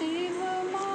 தெய்வமா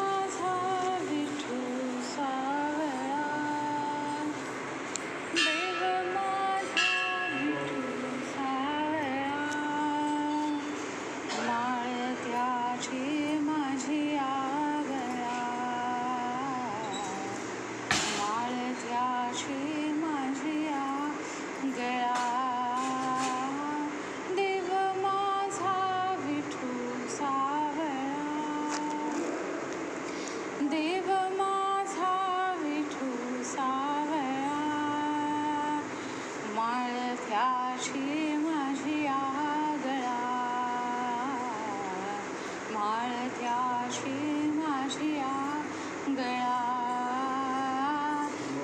माळत्याची माझी आगळा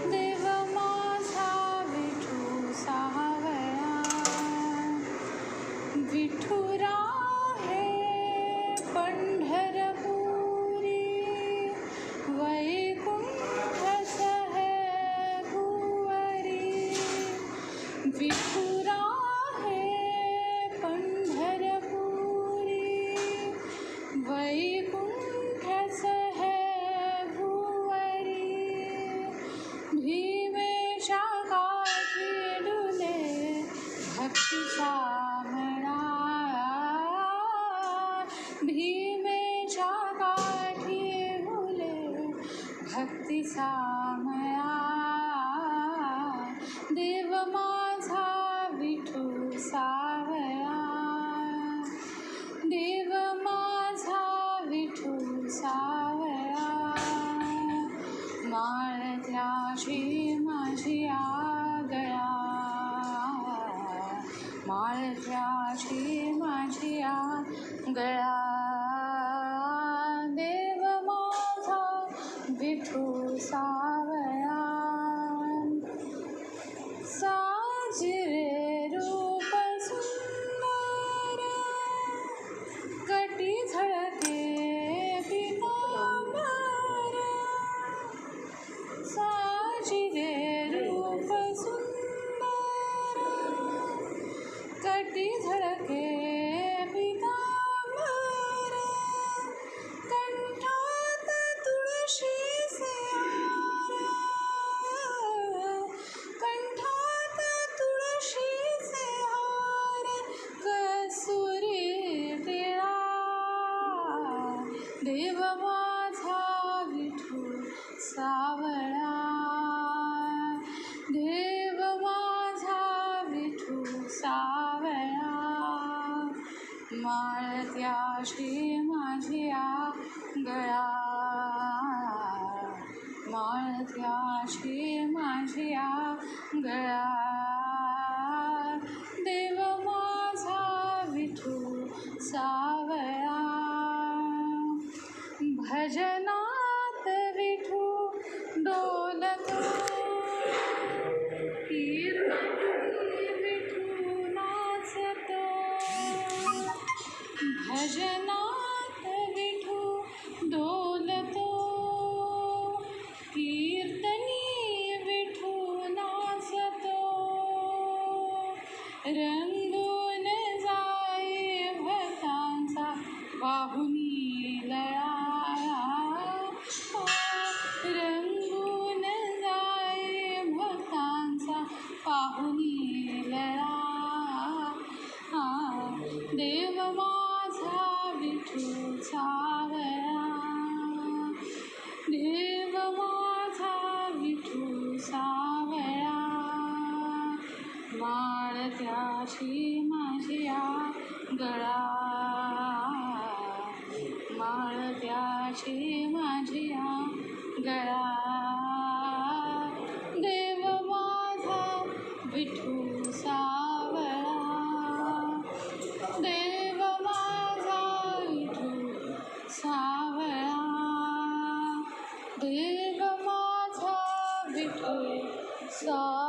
देव माझा विठू सावळा विठुरा हे पंढरपुरी। वैकुंठ सहे भुवरी। विठुरा भीमेच्या काठी मुले भक्ती सामळा देव माझा विठू सावळा देव माझा विठू सावळा माळत्याची माझी आगळा। माळत्याची माझी आगळा। विभूषा देव माझा विठू सावळा. देव माझा विठू सावळा. माळत्याशी माझी गळा. माळत्याशी माझी गळा. देव माझा विठू सा भजनात विठू कीर्तनी विठू नाचतो। भजनात विठू डोलतो कीर्तनी विठू नाचतो। रंगून देव माझा विठू सावळा देव माझा विठू सावळा माळत्याशी माझी आगळा माळत्याशी माझी आगळा देव माझा विठू देव माझा विठू सा